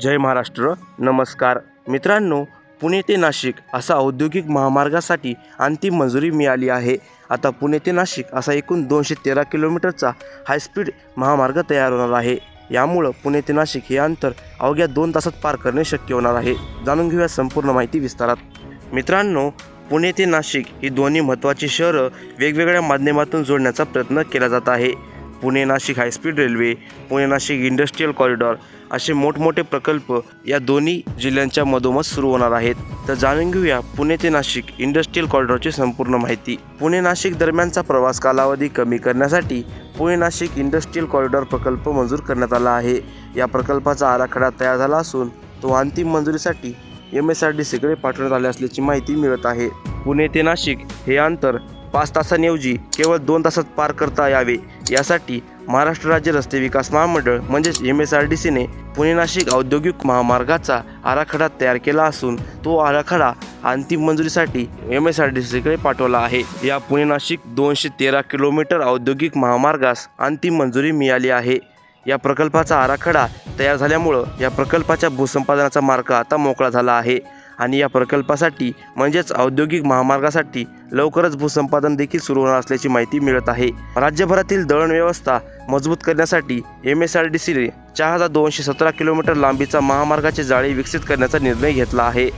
जय महाराष्ट्र. नमस्कार. मित्रांनो पुणे ते नाशिक असा औद्योगिक महामार्गासाठी अंतिम मंजुरी मिळाली आहे. आता पुणे ते नाशिक असा एकूण दोनशे तेरा किलोमीटरचा हायस्पीड महामार्ग तयार होणार आहे. यामुळं पुणे ते नाशिक हे अंतर अवघ्या दोन तासात पार करणे शक्य होणार आहे. जाणून घेऊया संपूर्ण माहिती विस्तारात. मित्रांनो पुणे ते नाशिक ही दोन्ही महत्त्वाची शहरं वेगवेगळ्या माध्यमातून जोडण्याचा प्रयत्न केला जात आहे. Pune Nashik high speed railway Pune Nashik industrial corridor असे मोठमोठे प्रकल्प या दोन्ही जिल्ह्यांच्या मधोमध सुरू होणार आहेत. तर जाणून घेऊया पुणे ते नाशिक इंडस्ट्रीयल कॉरिडॉरची संपूर्ण माहिती. पुणे नाशिक दरम्यानचा प्रवास कालावधी कमी करण्यासाठी पुणे नाशिक इंडस्ट्रीयल कॉरिडॉर प्रकल्प मंजूर करण्यात आला आहे. या प्रकल्पाचा आराखडा तयार झाला असून तो अंतिम मंजुरीसाठी एम एस आर डी सीकडे पाठवण्यात आले असल्याची माहिती मिळत आहे. पुणे ते नाशिक हे अंतर पाच तासांऐवजी केवळ दोन तासात पार करता यावे. यासाठी महाराष्ट्र राज्य रस्ते विकास महामंडळ म्हणजेच एम एस आर डी सीने पुणे नाशिक औद्योगिक महामार्गाचा आराखडा तयार केला असून तो आराखडा अंतिम मंजुरीसाठी एम एस आर डी सीकडे पाठवला आहे. या पुणे नाशिक दोनशे तेरा किलोमीटर औद्योगिक महामार्गास अंतिम मंजुरी मिळाली आहे. या प्रकल्पाचा आराखडा तयार झाल्यामुळं या प्रकल्पाच्या भूसंपादनाचा मार्ग आता मोकळा झाला आहे. आणि या प्रकल्पासाठी म्हणजेच औद्योगिक महामार्गासाठी लवकरच भूसंपादन देखील सुरू होणार असल्याची माहिती मिळत आहे. राज्यभरातील दळण व्यवस्था मजबूत करण्यासाठी एम एस आर डी सीने चार हजार दोनशे सतरा किलोमीटर लांबीचा महामार्गाचे जाळे विकसित करण्याचा निर्णय घेतला आहे.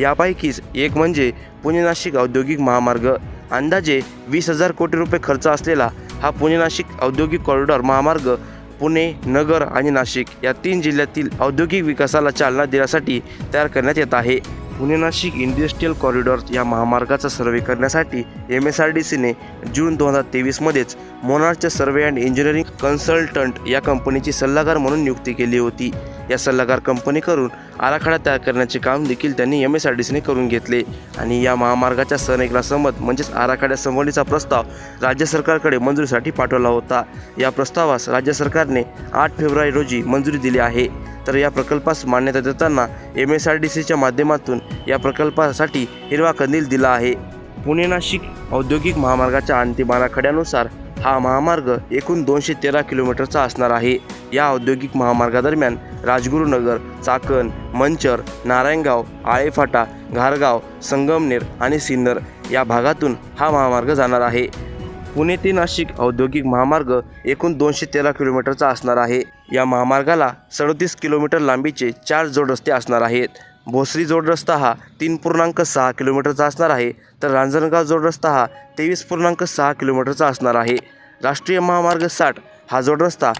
यापैकीच एक म्हणजे पुणे नाशिक औद्योगिक महामार्ग. अंदाजे वीस हजार कोटी रुपये खर्च असलेला हा पुणे नाशिक औद्योगिक कॉरिडॉर महामार्ग पुणे नगर आणि नाशिक या तीन जिल्ह्यातील औद्योगिक विकासाला चालना देण्यासाठी तयार करण्यात येत आहे. पुणे नाशिक इंडस्ट्रीयल कॉरिडॉर या महामार्गाचा सर्वे करण्यासाठी एम एस आर डी सीने जून दोन हजार तेवीसमध्येच मोनार्चच्या सर्वे अँड इंजिनिअरिंग कन्सल्टंट या कंपनीची सल्लागार म्हणून नियुक्ती केली होती. या सल्लागार कंपनीकडून आराखडा तयार करण्याचे काम देखील त्यांनी एम एस आर डी सीने करून घेतले आणि या महामार्गाच्या सनेकला संमत म्हणजेच आराखड्यासंबंधीचा प्रस्ताव राज्य सरकारकडे मंजुरीसाठी पाठवला होता. या प्रस्तावास राज्य सरकारने आठ फेब्रुवारी रोजी मंजुरी दिली आहे. तर या प्रकल्पास मान्यता देताना एम एस आर डी सीच्या माध्यमातून या प्रकल्पासाठी हिरवा कंदील दिला आहे. पुणे नाशिक औद्योगिक महामार्गाच्या अंतिम आराखड्यानुसार हा महामार्ग एकूण दोनशे तेरा किलोमीटरचा असणार आहे. या औद्योगिक महामार्गादरम्यान राजगुरुनगर चाकण मंचर नारायणगाव आळेफाटा घारगाव संगमनेर आणि सिन्नर या भागातून हा महामार्ग जाणार आहे. पुणे ते नाशिक औद्योगिक महामार्ग एकूण दोनशे तेरा किलोमीटरचा असणार आहे. या महामार्गाला सदोतीस किलोमीटर लांबीचे चार जोड रस्ते असणार आहेत. भोसरी जोड रस्ता हा तीन पूर्णांक सहा किलोमीटरचा असणार आहे तर रांजणगाव जोड रस्ता हा तेवीस पूर्णांक सहा किलोमीटरचा असणार आहे. राष्ट्रीय महामार्ग साठ हा जोड रस्ता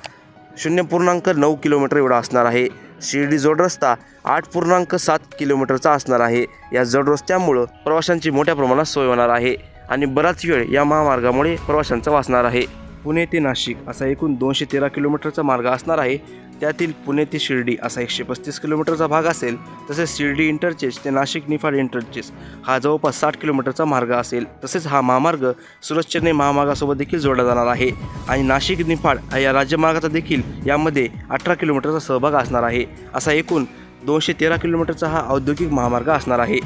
शून्य पूर्णांक नऊ किलोमीटर एवढा असणार आहे. शिर्डी जोड रस्ता आठ पूर्णांक सात किलोमीटरचा असणार आहे. या जोड रस्त्यामुळं प्रवाशांची मोठ्या प्रमाणात सोय होणार आहे. आणि बराच वेळ या महामार्गामुळे प्रवाशांचा वाचणार आहे. पुणे ते नाशिक असा एकूण दोनशे तेरा किलोमीटरचा मार्ग असणार आहे. त्यातील पुणे ते शिर्डी असा एकशे पस्तीस किलोमीटरचा भाग असेल. तसेच शिर्डी इंटरचेस ते नाशिक निफाड इंटरचेस हा जवळपास साठ किलोमीटरचा मार्ग असेल. तसेच हा महामार्ग सुरत चेन्नई महामार्गासोबत देखील जोडला जाणार आहे. आणि नाशिक निफाड हा या राज्यमार्गाचा देखील यामध्ये अठरा किलोमीटरचा सहभाग असणार आहे. असा एकूण दोनशे तेरा किलोमीटरचा हा औद्योगिक महामार्ग असणार आहे.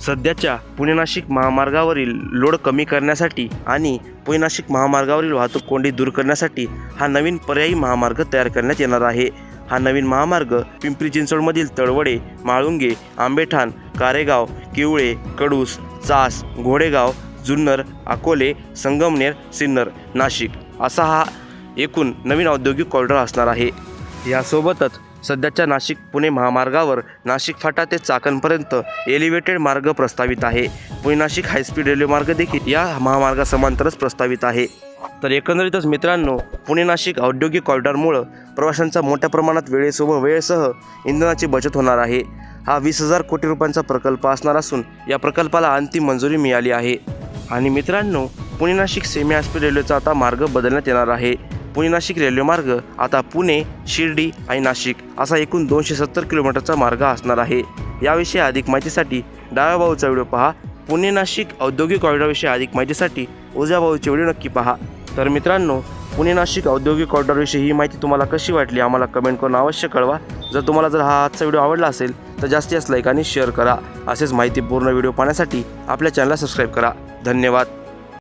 सध्याच्या पुणे नाशिक महामार्गावरील लोड कमी करण्यासाठी आणि पुणे नाशिक महामार्गावरील वाहतूक कोंडी दूर करण्यासाठी हा नवीन पर्यायी महामार्ग तयार करण्यात येणार आहे. हा नवीन महामार्ग पिंपरी चिंचवडमधील तळवडे माळुंगे आंबेठाण कारेगाव किवळे कडूस चास घोडेगाव जुन्नर अकोले संगमनेर सिन्नर नाशिक असा हा एकूण नवीन औद्योगिक कॉरिडॉर असणार आहे. यासोबतच सध्याच्या नाशिक पुणे महामार्गावर नाशिक फाटा ते चाकणपर्यंत एलिव्हेटेड मार्ग प्रस्तावित आहे. पुणे नाशिक हायस्पीड रेल्वे मार्ग देखील या महामार्गासमांतरच प्रस्तावित आहे. तर एकंदरीतच मित्रांनो पुणे नाशिक औद्योगिक कॉरिडॉरमुळं प्रवाशांचा मोठ्या प्रमाणात वेळेसोबत वेळेसह इंधनाची बचत होणार आहे. हा वीस हजार कोटी रुपयांचा प्रकल्प असणार असून या प्रकल्पाला अंतिम मंजुरी मिळाली आहे. आणि मित्रांनो पुणे नाशिक सेमी हायस्पीड रेल्वेचा आता मार्ग बदलण्यात येणार आहे. पुणे नाशिक रेल्वे मार्ग आता पुणे शिर्डी आणि नाशिक असा एकूण दोनशे सत्तर किलोमीटरचा मार्ग असणार आहे. याविषयी अधिक माहितीसाठी डाव्या भाऊचा व्हिडिओ पहा. पुणे नाशिक औद्योगिक कॉरिडॉरविषयी अधिक माहितीसाठी उजव्या भाऊचे व्हिडिओ नक्की पहा. तर मित्रांनो पुणे नाशिक औद्योगिक कॉरिडॉरविषयी ही माहिती तुम्हाला कशी वाटली आम्हाला कमेंट करून अवश्य कळवा. जर तुम्हाला जर हा आजचा व्हिडिओ आवडला असेल तर जास्तीत जास्त लाईक आणि शेअर करा. असेच माहितीपूर्ण व्हिडिओ पाहण्यासाठी आपल्या चॅनलला सबस्क्राईब करा. धन्यवाद.